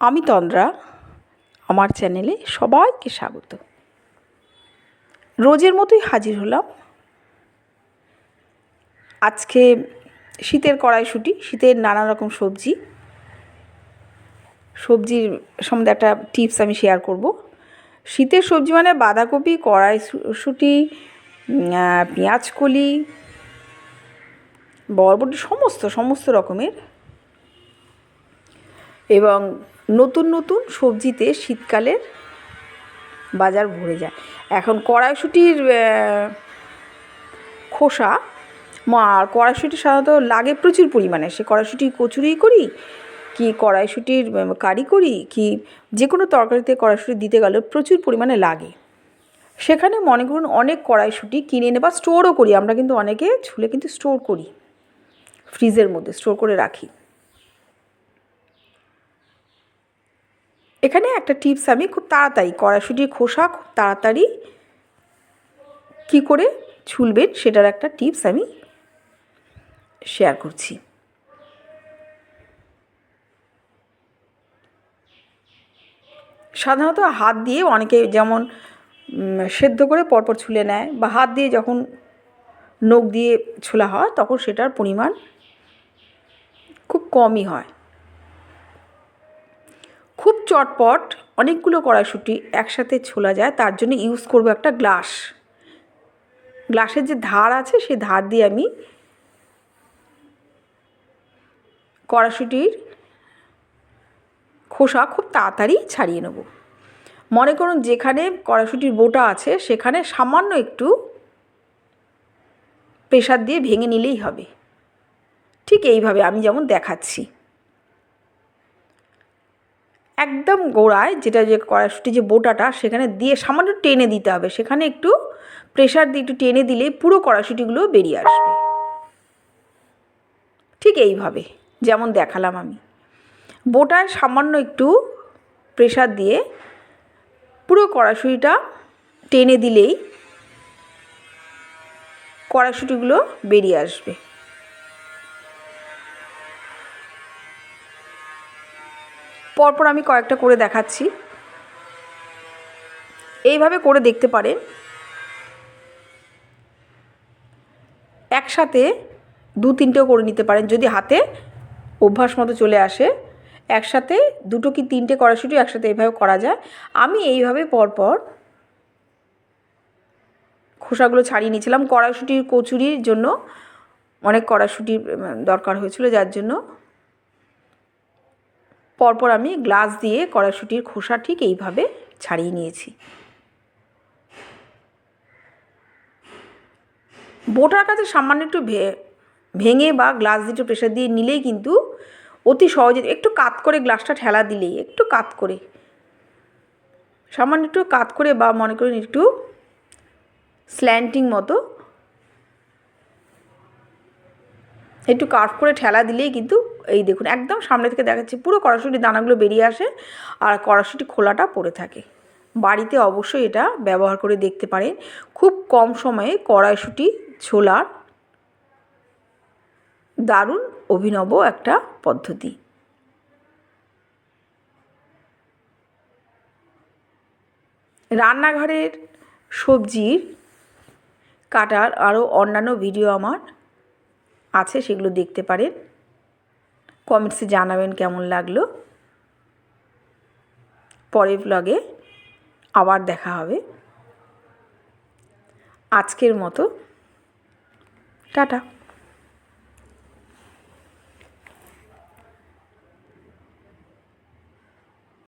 আমি তন্দ্রা, আমার চ্যানেলে সবাইকে স্বাগত। রোজের মতোই হাজির হলাম। আজকে শীতের কড়াইশুঁটি, শীতের নানা রকম সবজি। সবজির সম্বন্ধে একটা টিপস আমি শেয়ার করব। শীতের সবজি মানে বাঁধাকপি, কড়াইশুঁটি পেঁয়াজকলি, বরবটি, সমস্ত সমস্ত রকমের এবং নতুন নতুন সবজিতে শীতকালের বাজার ভরে যায়। এখন কড়াইশুঁটির খোসা আর কড়াইশুঁটি সাধারণত লাগে প্রচুর পরিমাণে। সে কড়াইশুঁটি কচুরি করি কি কড়াইশুঁটির কারি করি কি যে কোনো তরকারিতে কড়াইশুঁটি দিতে গেলে প্রচুর পরিমাণে লাগে। সেখানে মনে করুন অনেক কড়াইশুঁটি কিনে এনে বা স্টোরও করি। আমরা কিন্তু অনেকে ছুলে কিন্তু স্টোর করি। ফ্রিজের মধ্যে স্টোর করে রাখি। এখানে একটা টিপস আমি খুব তাড়াতাড়ি কড়াইশুটির খোসা খুব তাড়াতাড়ি কী করে ছুলবেন সেটার একটা টিপস আমি শেয়ার করছি। সাধারণত হাত দিয়ে অনেকে যেমন সেদ্ধ করে পরপর ছুলে নেয় বা হাত দিয়ে যখন নখ দিয়ে ছোলা হয় তখন সেটার পরিমাণ খুব কমই হয়। চটপট অনেকগুলো কড়াইশুঁটি একসাথে ছোলা যায়, তার জন্য ইউজ করব একটা গ্লাস। গ্লাসের যে ধার আছে সেই ধার দিয়ে আমি কড়াইশুঁটির খোসা খুব তাড়াতাড়ি ছাড়িয়ে নেব। মনে করুন যেখানে কড়াইশুঁটির বোটা আছে, সেখানে সামান্য একটু প্রেশার দিয়ে ভেঙে নিলেই হবে। ঠিক এইভাবে আমি যেমন দেখাচ্ছি। একদম গোড়ায় যেটা যে কড়াইশুটি যে বোটাটা, সেখানে দিয়ে সামান্য টেনে দিতে হবে। সেখানে একটু প্রেশার দিয়ে একটু টেনে দিলে পুরো কড়াইশুটিগুলো বেরিয়ে আসবে। ঠিক এইভাবে, যেমন দেখালাম আমি। বোটায় সামান্য একটু প্রেশার দিয়ে পুরো কড়াইশুটিটা টেনে দিলেই কড়াইশুটিগুলো বেরিয়ে আসবে। পরপর আমি কয়েকটা করে দেখাচ্ছি। এইভাবে করে দেখতে পারেন। একসাথে দু তিনটেও করে নিতে পারেন, যদি হাতে অভ্যাস মতো চলে আসে। একসাথে দুটো কি তিনটে কড়াশুটি একসাথে এইভাবে করা যায়। আমি এইভাবে পরপর খোসাগুলো ছাড়িয়ে নিয়েছিলাম। কড়াইশুটির কচুরির জন্য অনেক কড়াইশুটির দরকার হয়েছিল, যার জন্য পরপর আমি গ্লাস দিয়ে কড়াইশুটির খোসা ঠিক এইভাবে ছাড়িয়ে নিয়েছি। বোটার কাছে সামান্য একটু ভেঙে বা গ্লাস দিয়ে প্রেশার দিয়ে নিলেই কিন্তু অতি সহজে একটু কাত করে গ্লাসটা ঠেলা দিলেই, একটু কাত করে। সামান্য একটু কাত করে বা মনে করুন একটু স্ল্যান্টিং মতো একটু কার্ভ করে ঠেলা দিলেই কিন্তু এই দেখুন, একদম সামনে থেকে দেখাচ্ছি, পুরো কড়াশুটির দানাগুলো বেরিয়ে আসে আর কড়াশুটি খোলাটা পড়ে থাকে। বাড়িতে অবশ্যই এটা ব্যবহার করে দেখতে পারেন। খুব কম সময়ে কড়াইশুটি ছোলার দারুণ অভিনব একটা পদ্ধতি। রান্নাঘরের সবজির কাটার আরও অন্যান্য ভিডিও আমার আছে, সেগুলো দেখতে পারেন। কমেন্টসে জানাবেন কেমন লাগল। পরের ব্লগে আবার দেখা হবে। আজকের মতো টাটা।